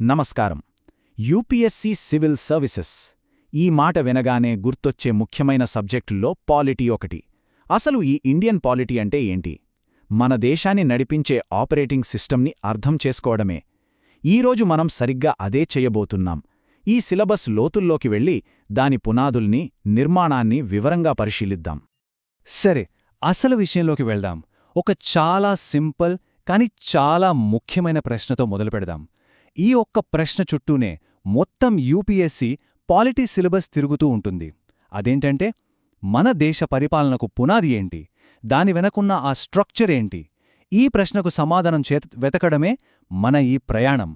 నమస్కారం. UPSC civil services. ఈ మాట వినగానే గుర్తొచ్చే ముఖ్యమైన సబ్జెక్టుల్లో పాలిటీ ఒకటి. అసలు ఈ ఇండియన్ పాలిటీ అంటే ఏంటి? మన దేశాన్ని నడిపించే ఆపరేటింగ్ సిస్టమ్ని అర్థం చేసుకోవడమే. ఈరోజు మనం సరిగ్గా అదే చెయ్యబోతున్నాం ఈ సిలబస్ లోతుల్లోకి వెళ్ళి దాని పునాదుల్ని నిర్మాణాన్ని వివరంగా పరిశీలిద్దాం. సరే అసలు విషయంలోకి వెళ్దాం. ఒక చాలా సింపుల్ కాని చాలా ముఖ్యమైన ప్రశ్నతో మొదలుపెడదాం. ఈ ఒక్క ప్రశ్న చుట్టూనే మొత్తం యూపీఎస్సీ పాలిటీ సిలబస్ తిరుగుతూ ఉంటుంది. అదేంటంటే మన దేశ పరిపాలనకు పునాది ఏంటి? దాని వెనకున్న ఆ స్ట్రక్చర్ ఏంటి? ఈ ప్రశ్నకు సమాధానం చేత వెతకడమే మన ఈ ప్రయాణం.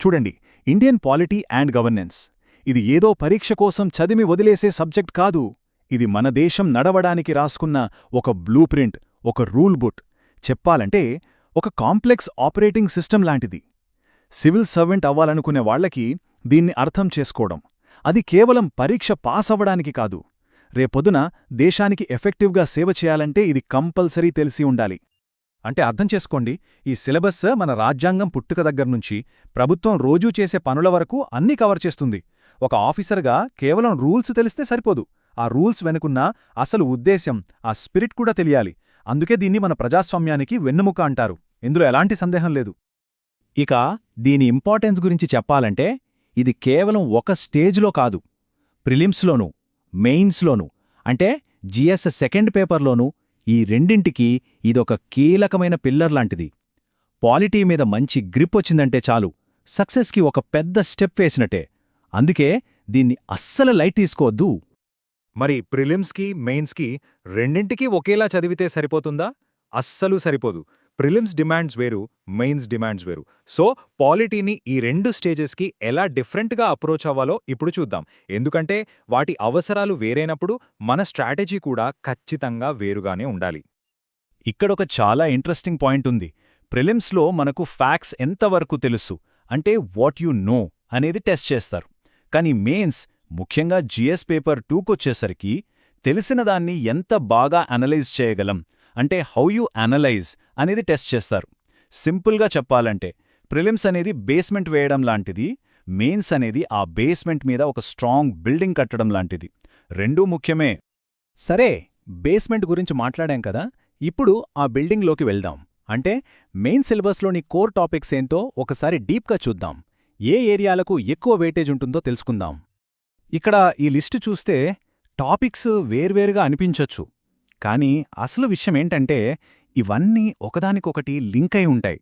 చూడండి ఇండియన్ పాలిటీ అండ్ గవర్నెన్స్. ఇది ఏదో పరీక్ష కోసం చదివి వదిలేసే సబ్జెక్ట్ కాదు. ఇది మన దేశం నడవడానికి రాసుకున్న ఒక బ్లూ ప్రింట్ ఒక రూల్బుట్ చెప్పాలంటే ఒక కాంప్లెక్స్ ఆపరేటింగ్ సిస్టమ్ లాంటిది. సివిల్ సర్వెంట్ అవ్వాలనుకునే వాళ్ళకి దీన్ని అర్థం చేసుకోవడం. అది కేవలం పరీక్ష పాస్ అవ్వడానికి కాదు. రేపొద్దున దేశానికి ఎఫెక్టివ్గా సేవ చేయాలంటే ఇది కంపల్సరీ తెలిసి ఉండాలి. అంటే అర్థం చేసుకోండి ఈ సిలబస్ మన రాజ్యాంగం పుట్టుక దగ్గర్నుంచి ప్రభుత్వం రోజూ చేసే పనుల వరకు అన్నీ కవర్ చేస్తుంది. ఒక ఆఫీసర్గా కేవలం రూల్స్ తెలిస్తే సరిపోదు. ఆ రూల్స్ వెనుకున్న అసలు ఉద్దేశ్యం ఆ స్పిరిట్ కూడా తెలియాలి. అందుకే దీన్ని మన ప్రజాస్వామ్యానికి వెన్నుముక అంటారు. ఇందులో ఎలాంటి సందేహం లేదు. ఇక దీని ఇంపార్టెన్స్ గురించి చెప్పాలంటే ఇది కేవలం ఒక స్టేజ్లో కాదు ప్రిలిమ్స్లోనూ మెయిన్స్లోనూ అంటే జిఎస్ సెకండ్ పేపర్లోనూ ఈ రెండింటికి ఇదొక కీలకమైన పిల్లర్ లాంటిది. పాలిటీ మీద మంచి గ్రిప్ వచ్చిందంటే చాలు సక్సెస్కి ఒక పెద్ద స్టెప్ వేసినట్టే. అందుకే దీన్ని అస్సలు లైట్ తీసుకోవద్దు. మరి ప్రిలిమ్స్కి మెయిన్స్కి రెండింటికి ఒకేలా చదివితే సరిపోతుందా? అస్సలు సరిపోదు. ప్రిలిమ్స్ డిమాండ్స్ వేరు మెయిన్స్ డిమాండ్స్ వేరు. సో పాలిటీని ఈ రెండు స్టేజెస్కి ఎలా డిఫరెంట్గా అప్రోచ్ అవ్వాలో ఇప్పుడు చూద్దాం. ఎందుకంటే వాటి అవసరాలు వేరైనప్పుడు మన స్ట్రాటజీ కూడా ఖచ్చితంగా వేరుగానే ఉండాలి. ఇక్కడొక చాలా ఇంట్రెస్టింగ్ పాయింట్ ఉంది. ప్రిలిమ్స్లో మనకు ఫ్యాక్స్ ఎంతవరకు తెలుసు? అంటే వాట్ యు నో అనేది టెస్ట్ చేస్తారు. కానీ మెయిన్స్ ముఖ్యంగా జిఎస్ పేపర్ టూకొచ్చేసరికి తెలిసిన దాన్ని ఎంత బాగా అనలైజ్ చేయగలం? అంటే హౌ యూ అనలైజ్ అనేది టెస్ట్ చేస్తారు. సింపుల్గా చెప్పాలంటే ప్రిలిమ్స్ అనేది బేస్మెంట్ వేయడం లాంటిది మెయిన్స్ అనేది ఆ బేస్మెంట్ మీద ఒక స్ట్రాంగ్ బిల్డింగ్ కట్టడం లాంటిది. రెండూ ముఖ్యమే. సరే బేస్మెంట్ గురించి మాట్లాడాం కదా ఇప్పుడు ఆ బిల్డింగ్లోకి వెళ్దాం. అంటే మెయిన్ సిలబస్లోని కోర్ టాపిక్స్ ఏంతో ఒకసారి డీప్గా చూద్దాం. ఏ ఏరియాలకు ఎక్కువ వెయిటేజ్ ఉంటుందో తెలుసుకుందాం. ఇక్కడ ఈ లిస్టు చూస్తే టాపిక్స్ వేర్వేరుగా అనిపించొచ్చు. కానీ అసలు విషయమేంటంటే ఇవన్నీ ఒకదానికొకటి లింక్ అయి ఉంటాయి.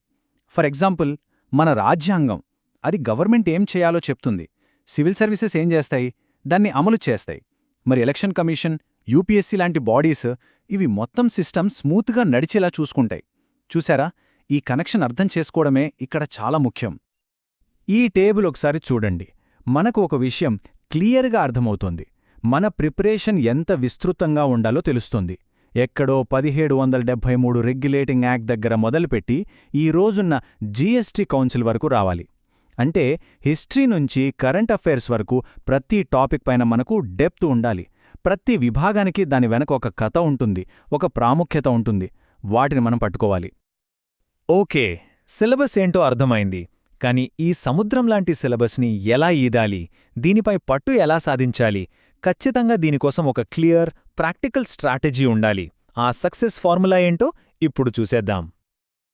ఫర్ ఎగ్జాంపుల్ మన రాజ్యాంగం అది గవర్నమెంట్ ఏం చేయాలో చెప్తుంది. సివిల్ సర్వీసెస్ ఏం చేస్తాయి? దాన్ని అమలు చేస్తాయి. మరి ఎలక్షన్ కమిషన్ యూపీఎస్సీ లాంటి బాడీస్ ఇవి మొత్తం సిస్టమ్ స్మూత్గా నడిచేలా చూసుకుంటాయి. చూసారా ఈ కనెక్షన్ అర్థం చేసుకోవడమే ఇక్కడ చాలా ముఖ్యం. ఈ టేబుల్ ఒకసారి చూడండి. మనకు ఒక విషయం క్లియర్గా అర్థమవుతోంది. మన ప్రిపరేషన్ ఎంత విస్తృతంగా ఉండాలో తెలుస్తుంది. ఎక్కడో పదిహేడు వందల డెబ్భై మూడు రెగ్యులేటింగ్ యాక్ట్ దగ్గర మొదలుపెట్టి ఈ రోజున్న జీఎస్టీ కౌన్సిల్ వరకు రావాలి. అంటే హిస్టరీ నుంచి కరెంట్ అఫైర్స్ వరకు ప్రతి టాపిక్ పైన మనకు డెప్త్ ఉండాలి. ప్రతి విభాగానికి దాని వెనక ఒక కథ ఉంటుంది ఒక ప్రాముఖ్యత ఉంటుంది. వాటిని మనం పట్టుకోవాలి. ఓకే సిలబస్ ఏంటో అర్థమైంది. కాని ఈ సముద్రం లాంటి సిలబస్ని ఎలా ఈదాలి? దీనిపై పట్టు ఎలా సాధించాలి? ఖచ్చితంగా దీనికోసం ఒక క్లియర్ ప్రాక్టికల్ స్ట్రాటజీ ఉండాలి. ఆ సక్సెస్ ఫార్ములా ఏంటో ఇప్పుడు చూసేద్దాం.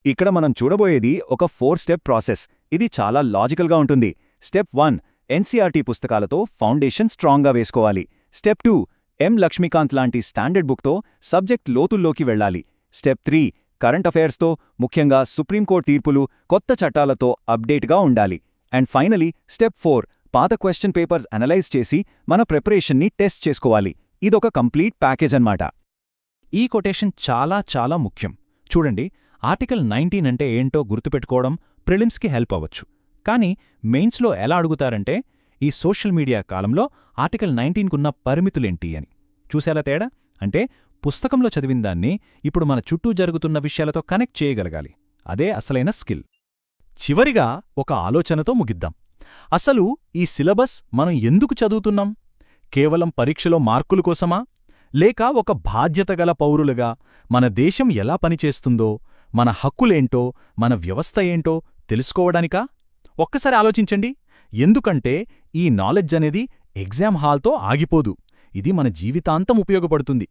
ఇక్కడ మనం చూడబోయేది ఒక ఫోర్ స్టెప్ ప్రాసెస్. ఇది చాలా లాజికల్గా ఉంటుంది. స్టెప్ వన్ ఎన్సీఆర్టీ పుస్తకాలతో ఫౌండేషన్ స్ట్రాంగ్గా వేసుకోవాలి. స్టెప్ టూ ఎం లక్ష్మీకాంత్ లాంటి స్టాండర్డ్ బుక్తో సబ్జెక్ట్ లోతుల్లోకి వెళ్ళాలి. స్టెప్ త్రీ కరెంట్ అఫైర్స్తో ముఖ్యంగా సుప్రీంకోర్టు తీర్పులు కొత్త చట్టాలతో అప్డేట్గా ఉండాలి. అండ్ ఫైనలీ స్టెప్ ఫోర్ పాత క్వశ్చన్ పేపర్స్ అనలైజ్ చేసి మన ప్రిపరేషన్ని టెస్ట్ చేసుకోవాలి. ఇదొక కంప్లీట్ ప్యాకేజ్ అన్నమాట. ఈ కొటేషన్ చాలా చాలా ముఖ్యం. చూడండి ఆర్టికల్ నైన్టీన్ అంటే ఏంటో గుర్తుపెట్టుకోవడం ప్రిలిమ్స్కి హెల్ప్ అవ్వచ్చు. కానీ మెయిన్స్లో ఎలా అడుగుతారంటే ఈ సోషల్ మీడియా కాలంలో ఆర్టికల్ నైన్టీన్కున్న పరిమితులేంటి అని. చూసేలా తేడా? అంటే పుస్తకంలో చదివిందాన్ని ఇప్పుడు మన చుట్టూ జరుగుతున్న విషయాలతో కనెక్ట్ చేయగలగాలి. అదే అసలైన స్కిల్ చివరిగా ఒక ఆలోచనతో ముగిద్దాం. అసలు ఈ సిలబస్ మనం ఎందుకు చదువుతున్నాం? కేవలం పరీక్షలో మార్కుల కోసమా? లేక ఒక బాధ్యతగల పౌరులుగా మన దేశం ఎలా పనిచేస్తుందో మన హక్కులేంటో మన వ్యవస్థ ఏంటో తెలుసుకోవడానికా? ఒక్కసారి ఆలోచించండి. ఎందుకంటే ఈ నాలెడ్జ్ అనేది ఎగ్జామ్ హాల్తో ఆగిపోదు. ఇది మన జీవితాంతం ఉపయోగపడుతుంది.